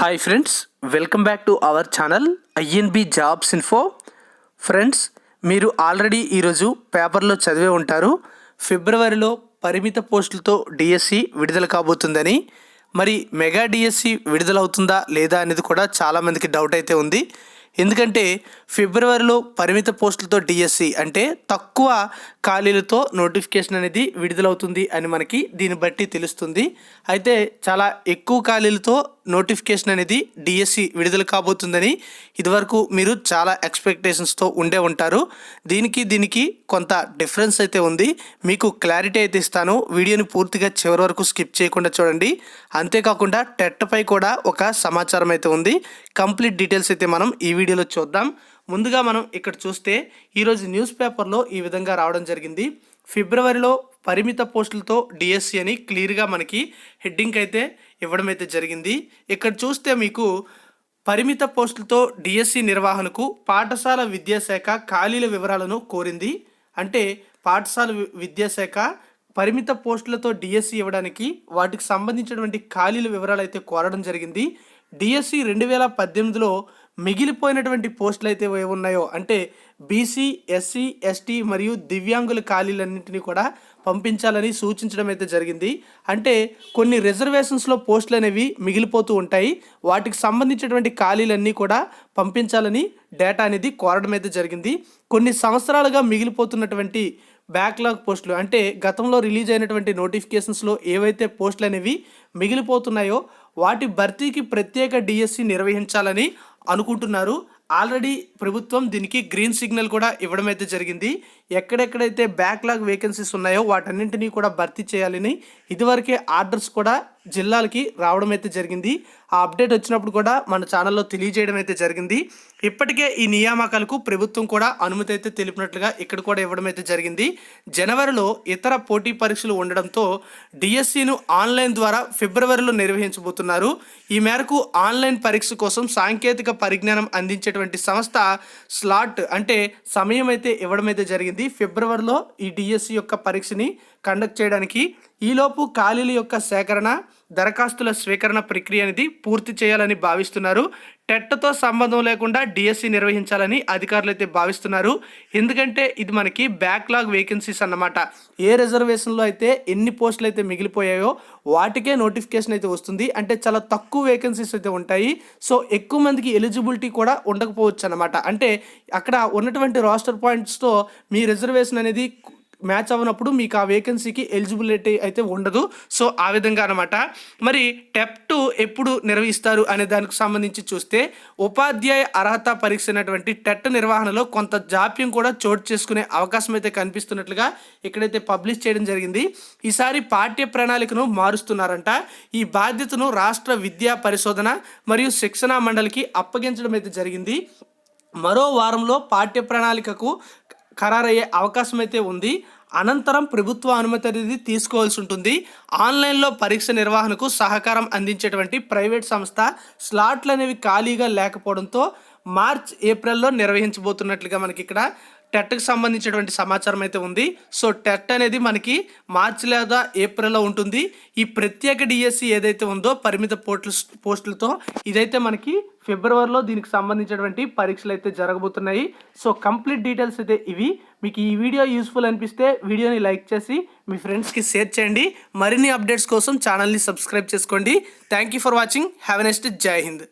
Hi friends welcome back to our channel INB jobs info friends మీరు already ఈరోజు పేపర్లో చదివే ఉంటారు. ఫిబ్రవరిలో పరిమిత పోస్టులతో డిఎస్సి విడుదల కాబోతుందని. మరి మెగా డిఎస్సి విడుదలవుతుందా లేదా అనేది కూడా చాలామందికి డౌట్ అయితే ఉంది. ఎందుకంటే ఫిబ్రవరిలో పరిమిత పోస్టులతో డిఎస్సి అంటే తక్కువ ఖాళీలతో నోటిఫికేషన్ అనేది విడుదలవుతుంది అని మనకి దీన్ని బట్టి తెలుస్తుంది. అయితే చాలా ఎక్కువ ఖాళీలతో నోటిఫికేషన్ అనేది డిఎస్సి విడుదల కాబోతుందని ఇదివరకు మీరు చాలా ఎక్స్పెక్టేషన్స్తో ఉండే ఉంటారు. దీనికి దీనికి కొంత డిఫరెన్స్ అయితే ఉంది. మీకు క్లారిటీ అయితే ఇస్తాను. వీడియోని పూర్తిగా చివరి వరకు స్కిప్ చేయకుండా చూడండి. అంతేకాకుండా టెట్పై కూడా ఒక సమాచారం అయితే ఉంది. కంప్లీట్ డీటెయిల్స్ అయితే మనం ఈ వీడియోలో చూద్దాం. ముందుగా మనం ఇక్కడ చూస్తే ఈరోజు న్యూస్ పేపర్లో ఈ విధంగా రావడం జరిగింది. ఫిబ్రవరిలో పరిమిత పోస్టులతో డిఎస్సి అని క్లియర్గా మనకి హెడ్డింగ్ అయితే ఇవ్వడం అయితే జరిగింది. ఇక్కడ చూస్తే మీకు పరిమిత పోస్టులతో డిఎస్సి నిర్వహణకు పాఠశాల విద్యాశాఖ ఖాళీల వివరాలను కోరింది. అంటే పాఠశాల విద్యాశాఖ పరిమిత పోస్టులతో డిఎస్సి ఇవ్వడానికి వాటికి సంబంధించినటువంటి ఖాళీల వివరాలు అయితే కోరడం జరిగింది. డిఎస్సి రెండు వేల పద్దెనిమిదిలో మిగిలిపోయినటువంటి పోస్టులు అయితే ఏమున్నాయో ఉన్నాయో అంటే బీసీ ఎస్సీ ఎస్టీ మరియు దివ్యాంగుల ఖాళీలన్నింటినీ కూడా పంపించాలని సూచించడం అయితే జరిగింది. అంటే కొన్ని రిజర్వేషన్స్లో పోస్టులు అనేవి మిగిలిపోతూ ఉంటాయి. వాటికి సంబంధించినటువంటి ఖాళీలన్నీ కూడా పంపించాలని డేటా అనేది కోరడం అయితే జరిగింది. కొన్ని సంవత్సరాలుగా మిగిలిపోతున్నటువంటి బ్యాక్లాగ్ పోస్టులు అంటే గతంలో రిలీజ్ అయినటువంటి నోటిఫికేషన్స్లో ఏవైతే పోస్టులు అనేవి మిగిలిపోతున్నాయో వాటి భర్తీకి ప్రత్యేక డిఎస్సి నిర్వహించాలని అనుకుంటున్నారు. ఆల్రెడీ ప్రభుత్వం దీనికి గ్రీన్ సిగ్నల్ కూడా ఇవ్వడం అయితే జరిగింది. ఎక్కడెక్కడైతే బ్యాక్లాగ్ వేకెన్సీస్ ఉన్నాయో వాటన్నింటినీ కూడా భర్తీ చేయాలని ఇదివరకే ఆర్డర్స్ కూడా జిల్లాలకి రావడం అయితే జరిగింది. ఆ అప్డేట్ వచ్చినప్పుడు కూడా మన ఛానల్లో తెలియజేయడం అయితే జరిగింది. ఇప్పటికే ఈ నియామకాలకు ప్రభుత్వం కూడా అనుమతి అయితే తెలిపినట్లుగా ఇక్కడ కూడా ఇవ్వడం అయితే జరిగింది. జనవరిలో ఇతర పోటీ పరీక్షలు ఉండడంతో డిఎస్సిను ఆన్లైన్ ద్వారా ఫిబ్రవరిలో నిర్వహించబోతున్నారు. ఈ మేరకు ఆన్లైన్ పరీక్ష కోసం సాంకేతిక పరిజ్ఞానం అందించేటువంటి సంస్థ స్లాట్ అంటే సమయం అయితే ఇవ్వడం అయితే జరిగింది. ఫిబ్రవరిలో ఈ డిఎస్సి యొక్క పరీక్షని కండక్ట్ చేయడానికి ఈలోపు ఖాళీల యొక్క సేకరణ దరఖాస్తుల స్వీకరణ ప్రక్రియ అనేది పూర్తి చేయాలని భావిస్తున్నారు. టెట్తో సంబంధం లేకుండా డిఎస్సి నిర్వహించాలని అధికారులు అయితే భావిస్తున్నారు. ఎందుకంటే ఇది మనకి బ్యాక్లాగ్ వేకెన్సీస్ అన్నమాట. ఏ రిజర్వేషన్లో అయితే ఎన్ని పోస్టులు అయితే మిగిలిపోయాయో వాటికే నోటిఫికేషన్ అయితే వస్తుంది. అంటే చాలా తక్కువ వేకెన్సీస్ అయితే ఉంటాయి. సో ఎక్కువ మందికి ఎలిజిబిలిటీ కూడా ఉండకపోవచ్చు అనమాట అంటే అక్కడ ఉన్నటువంటి రాస్టర్ పాయింట్స్తో మీ రిజర్వేషన్ అనేది మ్యాచ్ అవ్వనప్పుడు మీకు ఆ వేకెన్సీకి ఎలిజిబిలిటీ అయితే ఉండదు. సో ఆ విధంగా అనమాట మరి టెప్ టూ ఎప్పుడు నిర్వహిస్తారు అనే దానికి సంబంధించి చూస్తే ఉపాధ్యాయ అర్హత పరీక్ష అయినటువంటి టెట్ నిర్వహణలో కొంత జాప్యం కూడా చోటు చేసుకునే అవకాశం అయితే కనిపిస్తున్నట్లుగా ఇక్కడైతే పబ్లిష్ చేయడం జరిగింది. ఈసారి పాఠ్య ప్రణాళికను మారుస్తున్నారంట. ఈ బాధ్యతను రాష్ట్ర విద్యా పరిశోధన మరియు శిక్షణా మండలికి అప్పగించడం అయితే జరిగింది. మరో వారంలో పాఠ్య ప్రణాళికకు ఖరారయ్యే అవకాశం అయితే ఉంది. అనంతరం ప్రభుత్వ అనుమతి అనేది తీసుకోవాల్సి ఉంటుంది. ఆన్లైన్లో పరీక్ష నిర్వహణకు సహకారం అందించేటువంటి ప్రైవేట్ సంస్థ స్లాట్లు అనేవి ఖాళీగా లేకపోవడంతో మార్చ్ ఏప్రిల్లో నిర్వహించబోతున్నట్లుగా మనకి ఇక్కడ టెట్కి సంబంధించినటువంటి సమాచారం అయితే ఉంది. సో టెట్ అనేది మనకి మార్చి లేదా ఏప్రిల్లో ఉంటుంది. ఈ ప్రత్యేక డిఎస్సి ఏదైతే ఉందో పరిమిత పోస్టులు పోస్టులతో ఇదైతే మనకి ఫిబ్రవరిలో దీనికి సంబంధించినటువంటి పరీక్షలు అయితే జరగబోతున్నాయి. సో కంప్లీట్ డీటెయిల్స్ అయితే ఇవి. మీకు ఈ వీడియో యూస్ఫుల్ అనిపిస్తే వీడియోని లైక్ చేసి మీ ఫ్రెండ్స్కి షేర్ చేయండి. మరిన్ని అప్డేట్స్ కోసం ఛానల్ని సబ్స్క్రైబ్ చేసుకోండి. Thank you for watching. Have next జై హింద్.